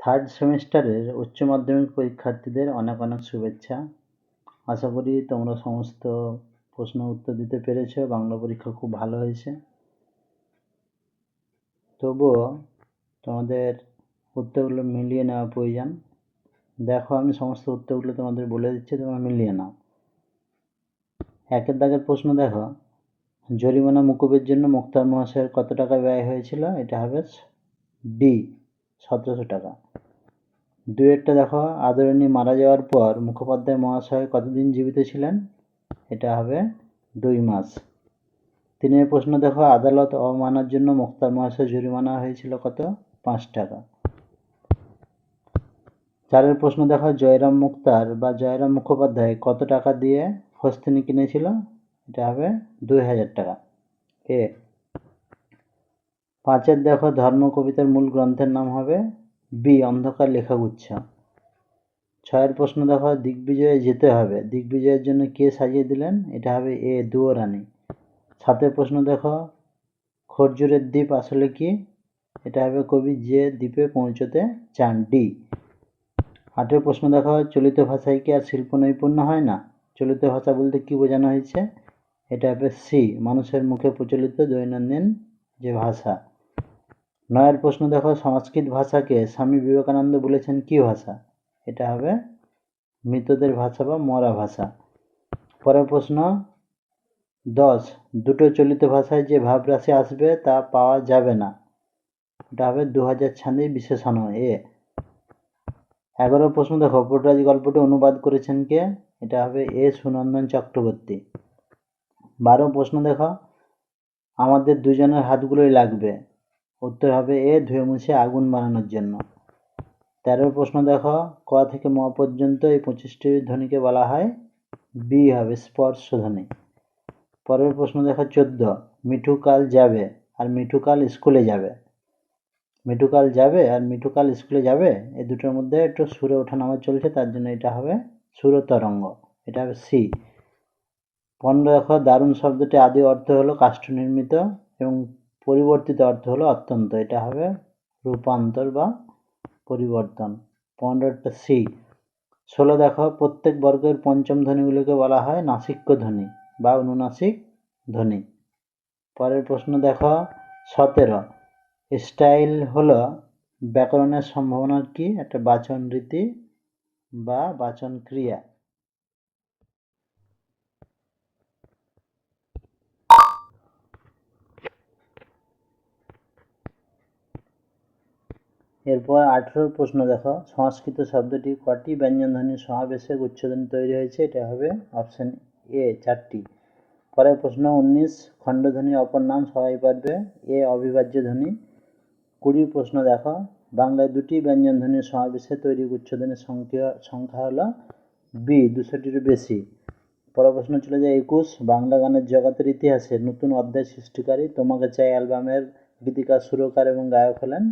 Third সেমিস্টারের উচ্চ মাধ্যমিক পরীক্ষার্থীদের অনেক অনেক শুভেচ্ছা। আশা করি তোমরা সমস্ত প্রশ্ন উত্তর দিতে পেরেছ, বাংলা পরীক্ষা খুব ভালো হয়েছে। তবুও তোমাদের উত্তরগুলো মিলিয়ে নেওয়া প্রয়োজন। দেখো, আমি সমস্ত উত্তরগুলো তোমাদের বলে দিচ্ছি, তোমরা মিলিয়ে নাও। একের দাগের প্রশ্ন দেখো, জরিমানা মুকুবের জন্য মুক্তার মহাশয়ের কত টাকা ব্যয় হয়েছিল? এটা হবে ডি। সতেরোশো টাকা। দুয়েরটা দেখো, আদরণী মারা যাওয়ার পর মুখোপাধ্যায় মহাশয় কতদিন জীবিত ছিলেন? এটা হবে দুই মাস। তিনের প্রশ্ন দেখো, আদালত অবমানার জন্য মুক্তার মহাশয় জরিমানা হয়েছিল কত? পাঁচ টাকা। চারের প্রশ্ন দেখো, জয়রাম মুক্তার বা জয়রাম মুখোপাধ্যায় কত টাকা দিয়ে ফস্তিনি কিনেছিল? এটা হবে দুই হাজার টাকা। এ পাঁচের দেখো ধর্ম কবিতার মূল গ্রন্থের নাম হবে বি, অন্ধকার লেখাগুচ্ছ। ছয়ের প্রশ্ন দেখো, দিগ্বিজয়ে যেতে হবে। দিগ্বিজয়ের জন্য কে সাজিয়ে দিলেন? এটা হবে এ দুয়ো রানী সাতের প্রশ্ন দেখো, খরজুরের দ্বীপ আসলে কি? এটা হবে কবি যে দ্বীপে পৌঁছতে চান, ডি। আটের প্রশ্ন দেখো, চলিত ভাষায় কি আর শিল্প নৈপুণ্য হয় না? চলিত ভাষা বলতে কি বোঝানো হয়েছে? এটা হবে সি, মানুষের মুখে প্রচলিত দৈনন্দিন যে ভাষা। নয়ের প্রশ্ন, দেখো, সংস্কৃত ভাষাকে স্বামী বিবেকানন্দ বলেছেন কি ভাষা? এটা হবে মৃতদের ভাষা বা মরা ভাষা। পরের প্রশ্ন, দশ, দুটো চলিত ভাষায় যে ভাবরাশি আসবে তা পাওয়া যাবে না। এটা হবে দু হাজার ছাঁদি বিশেষণ এ। এগারো প্রশ্ন, দেখো, পোটরাজ গল্পটি অনুবাদ করেছেন কে? এটা হবে এ সুনন্দন চক্রবর্তী। বারো প্রশ্ন, দেখো, আমাদের দুজনের হাতগুলোই লাগবে। উত্তর হবে এ ধুয়ে মুছে আগুন বানানোর জন্য। তেরো প্রশ্ন দেখো। ক থেকে ম পর্যন্ত এই পঁচিশটি ধ্বনিকে বলা হয়? বি হবে স্পর্শ ধ্বনি পরের প্রশ্ন দেখো চোদ্দ। মিঠু কাল যাবে আর মিঠু কাল স্কুলে যাবে। মিঠু কাল যাবে আর মিঠু কাল স্কুলে যাবে? এই দুটোর মধ্যে একটু সুরে ওঠানামা চলছে, তার জন্য এটা হবে সুর তরঙ্গ এটা হবে সি। পনেরো দেখো, দারুণ শব্দটি আদি অর্থ হলো কাষ্ঠ নির্মিত এবং পরিবর্তিত অর্থ হলো অত্যন্ত। এটা হবে রূপান্তর বা পরিবর্তন। পনেরোটা সি। ষোলো দেখো, প্রত্যেক বর্গের পঞ্চম ধ্বনিগুলিকে বলা হয় নাসিক্য ধ্বনি বা অনুনাসিক ধ্বনি। পরের প্রশ্ন দেখো, সতেরো। স্টাইল হলো ব্যাকরণের সম্ভাবনার কি? একটা বাচন রীতি বা বাচন ক্রিয়া এরপর আঠেরোর প্রশ্ন দেখো। সংস্কৃত শব্দটি কটি ব্যঞ্জনধ্বনির সমাবেশে গুচ্ছধ্বনি তৈরি হয়েছে? এটা হবে অপশন এ, চারটি। পরের প্রশ্ন, উনিশ খণ্ডধ্বনি অপর নাম সবাই পারবে? এ, অবিভাজ্য ধ্বনি। কুড়ি প্রশ্ন দেখো, বাংলায় দুটি ব্যঞ্জনধ্বনির সমাবেশে তৈরি গুচ্ছধ্বনির সংখ্যা সংখ্যা হলো বি দুশোটিরও বেশি। পরের প্রশ্ন চলে যায়, একুশ বাংলা গানের জগতের ইতিহাসে নতুন অধ্যায় সৃষ্টিকারী। তোমাকে চাই অ্যালবামের গীতিকার, সুরকার এবং গায়ক হলেন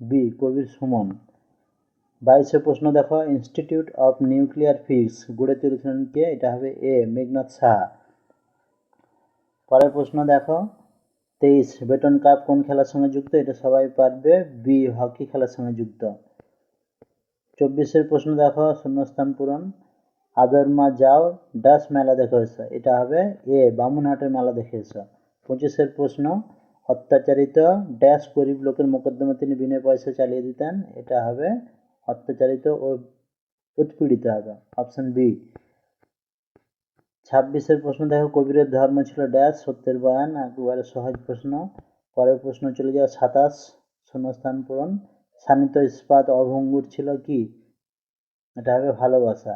বি, কবির সুমন। বাইশে প্রশ্ন দেখো ইনস্টিটিউট অফ নিউক্লিয়ার ফিজিক্স গড়ে তুলেছিলেন কে? এটা হবে এ, মেঘনাথ সাহা। পরের প্রশ্ন দেখো, তেইশ, বেটন কাপ কোন খেলার সঙ্গে যুক্ত? এটা সবাই পারবে। বি, হকি খেলার সঙ্গে যুক্ত। চব্বিশের প্রশ্ন দেখো, শূন্যস্থান পূরণ। আদরমা যাও, ডাস মেলা দেখে এসো এটা হবে এ, বামুনহাটের মেলা দেখে এসো পঁচিশের প্রশ্ন অত্যাচারিত ড্যাশ গরিব লোকের মোকদ্দমা তিনি বিনা পয়সা চালিয়ে দিতেন। এটা হবে অত্যাচারিত ও উৎপীড়িত হবে। Option B. ছাব্বিশের প্রশ্ন, দেখো, কবিরের ধর্ম ছিল ড্যাশ, সত্যের বয়ান, একেবারে সহজ প্রশ্ন। পরের প্রশ্ন চলে যাও, সাতাশ, শূন্যস্থান পূরণ। শানিত ইস্পাত অভঙ্গুর ছিল কি? এটা হবে ভালোবাসা।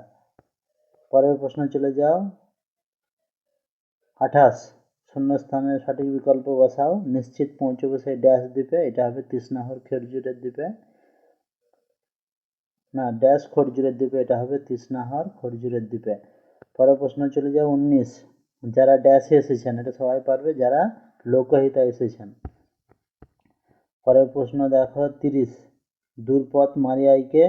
পরের প্রশ্ন চলে যাও, আঠাশ শূন্যস্থানের সঠিক বিকল্প বসাও। নিশ্চিত পৌঁছবো সেই ড্যাশ দ্বীপে। এটা হবে তৃষ্ণাহর খেরজুরের দ্বীপে। না ড্যাশ খরজুরের দ্বীপে। এটা হবে তৃষ্ণাহর খরজুরের দ্বীপে। পরের প্রশ্ন চলে যায় উনিশ। যারা ড্যাশে এসেছেন, এটা সবাই পারবে? যারা লোকহিতা এসেছেন। পরের প্রশ্ন দেখো, তিরিশ। দূরপথ মারিয়াইকে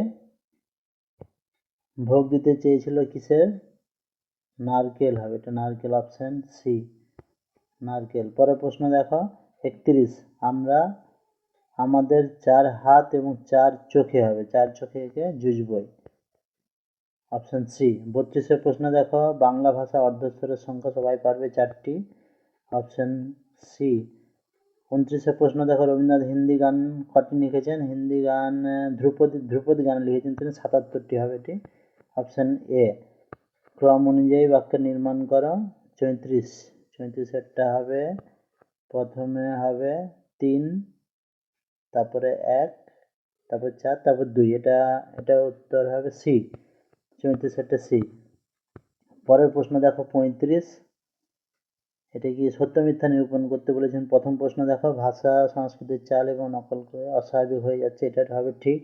ভোগ দিতে চেয়েছিল কিসের? নারকেল হবে। এটা নারকেল অপশন সি নারকেল। পরের প্রশ্ন দেখো। একত্রিশ। আমরা আমাদের চার হাত এবং চার চোখে হবে। চার চোখে একে জুজবই অপশন সি বত্রিশের প্রশ্ন দেখো। বাংলা ভাষা অর্ধস্বরের সংখ্যা সবাই পারবে চারটি। অপশন সি উনত্রিশের প্রশ্ন দেখো। রবীন্দ্রনাথ হিন্দি গান কটি লিখেছেন? হিন্দি গান, ধ্রুপদী ধ্রুপদী গান লিখেছেন তিনি। সাতাত্তরটি হবে এটি। অপশন এ ক্রম অনুযায়ী বাক্য নির্মাণ করো। চৌত্রিশ। চৌত্রিশেরটা হবে, প্রথমে হবে তিন, তারপরে এক, তারপর চার, তারপর দুই, এটা এটা উত্তর হবে সি চৌত্রিশেরটা সি পরের প্রশ্ন দেখো পঁয়ত্রিশ, এটা কি সত্য মিথ্যা নিরূপণ করতে বলেছেন? প্রথম প্রশ্ন দেখো, ভাষা, সংস্কৃতির চাল এবং নকল করে অস্বাভাবিক হয়ে যাচ্ছে, এটা হবে ঠিক।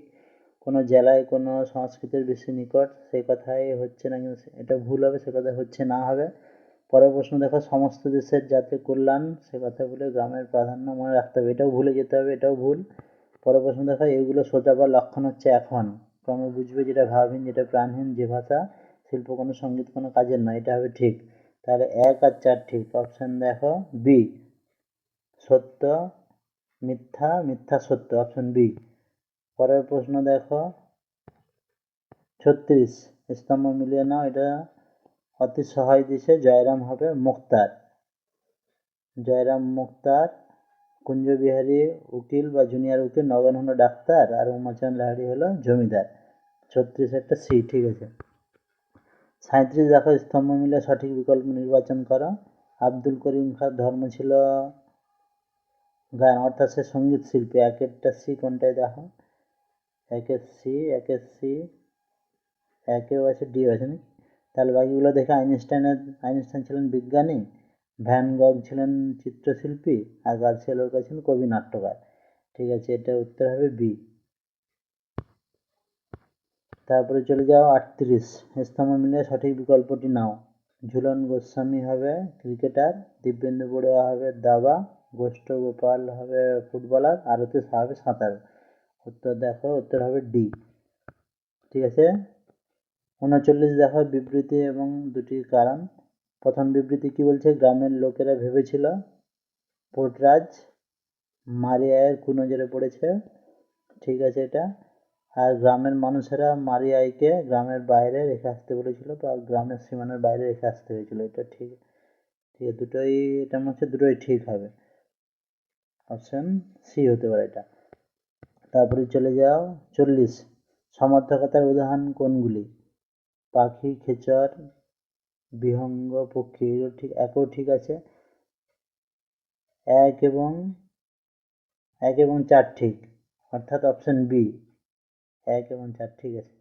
কোনো জেলায় কোনো সংস্কৃতির বেশি নিকট সেই কথাই হচ্ছে না, কিন্তু এটা ভুল হবে, সে কথা হচ্ছে না হবে। পরের প্রশ্ন, দেখো, সমস্ত দেশের জাতি কল্যাণ, সে কথা বলে গ্রামের প্রাধান্য মনে রাখতে হবে। এটাও ভুলে যেতে হবে, এটাও ভুল। পরের প্রশ্ন, দেখো, এগুলো সোজাবার লক্ষণ হচ্ছে এখন। ক্রমে বুঝবে যেটা ভাবহীন, যেটা প্রাণহীন, যে ভাষা শিল্প কোনো সংগীত কোনো কাজের নয়, এটা হবে ঠিক। তাহলে এক আর চার ঠিক। অপশন দেখো বি সত্য, মিথ্যা মিথ্যা সত্য অপশন বি পরের প্রশ্ন, দেখো, ছত্রিশ। স্তম্ভ মিলিয়ে নাও, এটা অতি সহায় দিছে জয়রাম হবে মুক্তার। জয়রাম মুক্তার, কুঞ্জবিহারী উকিল বা জুনিয়র উকিল নগেন হলো ডাক্তার আর উমাচরণ লাহারি হলো জমিদার। ছত্রিশ একটা সি, ঠিক আছে। সাঁত্রিশ দেখো স্তম্ভ মিলে সঠিক বিকল্প নির্বাচন করো। আব্দুল করিম খাঁর ধর্ম ছিল গান অর্থাৎ সে সংগীত শিল্পী। একেরটা সি কোনটায় দেখো? একের সি একের সি, একেও আছে ডি আছে নাকি? তাহলে বাকিগুলো দেখে আইনস্টাইনের, আইনস্টাইন ছিলেন বিজ্ঞানী, ভ্যান গগ ছিলেন চিত্রশিল্পী, আর গার্সিয়া ছিলেন কবি নাট্যকার। ঠিক আছে, এটা উত্তর হবে বি। তারপরে চলে যাও আটত্রিশ। স্তম্ভ মিলে সঠিক বিকল্পটি নাও। ঝুলন গোস্বামী হবে ক্রিকেটার, দিব্যেন্দু বড়ুয়া হবে দাবা গোষ্ঠ গোপাল হবে ফুটবলার, আরতি শাহ হবে সাঁতার। উত্তর দেখো, উত্তর হবে ডি। ঠিক আছে? উনচল্লিশ দেখো বিবৃতি এবং দুটি কারণ। প্রথম বিবৃতি কি বলছে? গ্রামের লোকেরা ভেবেছিল পোর্টরাজ মারিয়ায়ের কুনজরে পড়েছে। ঠিক আছে এটা। আর গ্রামের মানুষেরা মারিয়াইকে গ্রামের বাইরে রেখে আসতে বলেছিল বা গ্রামের সীমানার বাইরে রেখে আসতে হয়েছিল। এটা ঠিক। ঠিক দুটোই এটা মনে হচ্ছে দুটোই ঠিক হবে। অপশন সি হতে পারে এটা। তারপরে চলে যাও। চল্লিশ, সমর্থকতার উদাহরণ কোনগুলি? পাখি, খেচর, বিহঙ্গ পক্ষী এগুলো ঠিক একও ঠিক আছে। এক এবং এক এবং চার ঠিক, অর্থাৎ অপশন বি এক এবং চার ঠিক আছে।